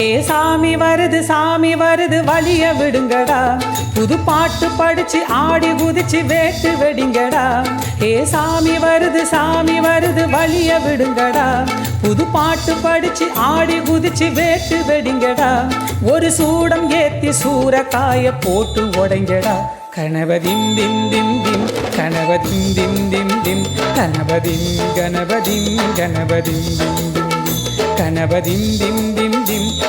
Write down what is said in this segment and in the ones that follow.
ஏ சாமி வருது சாமி வருது வலிய விடுங்கடா புது பாட்டு படிச்சு ஆடி குதிச்சு வேட்டு வெடிங்கடா ஏ சாமி வருது சாமி வருது வலிய விடுங்கடா புது பாட்டு படிச்சு ஆடி குதிச்சு வேட்டு வெடிங்கடா ஒரு சூடம் ஏத்தி சூறக்காய போட்டு உடைங்கடா கணவதிம் திம் திம் திம் கணவதிம் திம் திம் திம் கணவதிம் கணவதிம் கணவதிம் திம் திம் கணவதிம் திம் திம்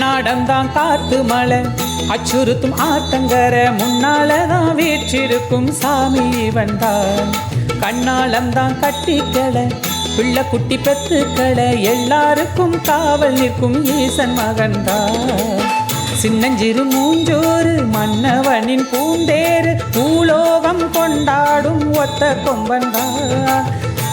அண்ணாடம்தான் காத்து மலை அச்சுறுத்தும் ஆத்தங்கர முன்னால தான் வீற்றிருக்கும் சாமி வந்தான் கண்ணாலம்தான் கட்டிக்கலை பிள்ளை குட்டி பெத்துக்கள எல்லாருக்கும் காவல் நிற்கும் ஈசன் மகன்தான் சின்னஞ்சிறு மூஞ்சோறு மன்னவனின் பூந்தேறு பூலோகம் கொண்டாடும் ஒத்த கொம்பன்தான்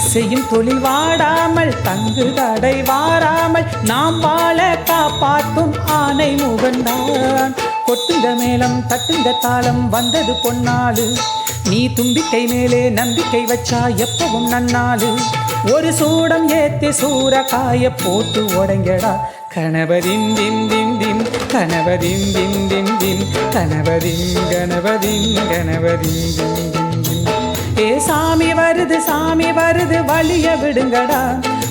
செய்யும் தொழில் வாடாமல் தங்கு தடை வாராமல் நாம் வாழ காப்பாற்றும் ஆனை முகந்தான். கொட்டுங்க மேளம் தட்டுங்க தாளம் வந்தது பொன்னாளு. நீ தும்பிக்கை மேலே நம்பிக்கை வச்சா எப்பவும் நன்னாளு. ஒரு சூடம் ஏத்தி சூறக்காய போட்டு உடங்கடா. கணவரின் தின் தின் தின் கணவரின் தின் தின் தின் கணவரின் கணவரின் கணவரின் ஏ சாமி வருது சாமி வருது வழிய விடுங்கடா.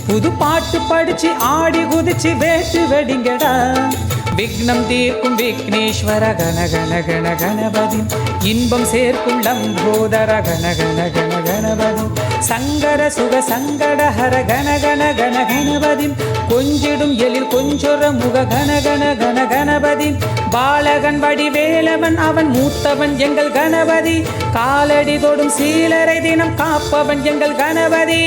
புது பாட்டு படிச்சு ஆடி குதிச்சு வேட்டு வெடிங்கடா. விக்னம் தீர்க்கும் விக்னேஸ்வர கன கன கன கணபதி. இன்பம் சேர்க்கும் லம்போதர கன கன கன கணபதி. சங்கர சுக சங்கடஹர கன கன கன கணபதி. கொஞ்சிடும் எழில் கொஞ்சொர முக கன கன கன கணபதி. பாலகன் வடிவேலவன் அவன் மூத்தவன் எங்கள் கணபதி. காலடி தொடும் சீலரை தினம் காப்பவன் எங்கள் கணபதி.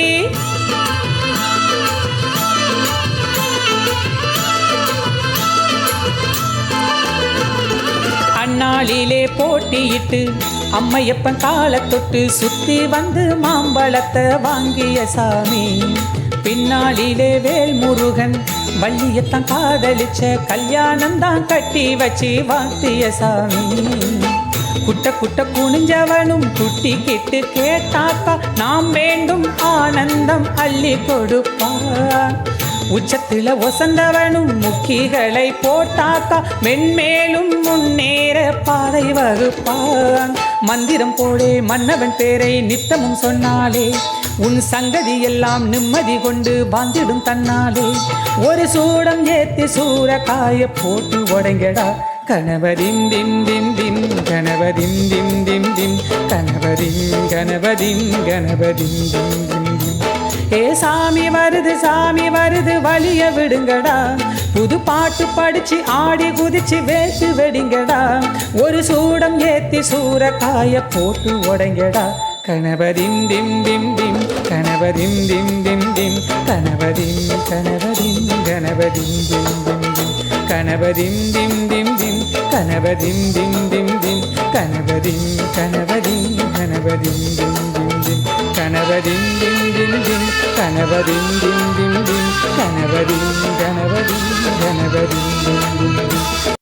நாளிலே போட்டியிட்டு அம்மையப்பன் காலத்தொட்டு சுத்தி வந்து மாம்பழத்தை வாங்கிய சாமி. பின்னாளிலே வேல் முருகன் வள்ளியத்தான் காதலிச்ச கல்யாணம் தான் கட்டி வச்சு வாத்திய சாமி. குட்ட குட்ட குனிஞ்சவனும் குட்டி கிட்டு கேட்டாக்கா நாம் வேண்டும் ஆனந்தம் அள்ளி கொடுப்பான் உச்சத்தில ஒசந்தவனும் முக்கிகளை போட்டாக்கா. மென்மேலும் முன்னேற பாதை வகுப்பான். மந்திரம் போலே மன்னவன் பேரை நித்தமும் சொன்னாலே. உன் சங்கதி எல்லாம் நிம்மதி கொண்டு வாழ்ந்திடும் தன்னாலே. ஒரு சூடம் ஏத்தி சூறக்காய போட்டு உடங்கடா. கணவரின் தின் தின் தின் கணவரின் தின் தின் தின் கணவரின் கணவரின் கணவரின் தின் தின். ஏ சாமி வருது சாமி வருது வழிய விடுங்கடா. புது பாட்டு படிச்சு ஆடி குதிச்சு வேட்டு வெடிங்கடா. ஒரு சூடம் ஏத்தி சூறக்காய போட்டு உடைங்கடா. கணவரின் திம் திம் திம் கணவரின் திம் திம் திம் கணவரின் கணவரின் கணவரின் திம் திம் திம் கணவரின் திம் திம் திம் கணவரின் திம் திம் திம் கணவரின் கணவரின் கணவரின் திம் திம் திம் கணவரின் திம் கணபதிம் திம் திம் திம் கணபதிம் கணபதிம் கணபதிம் திம் திம் திம்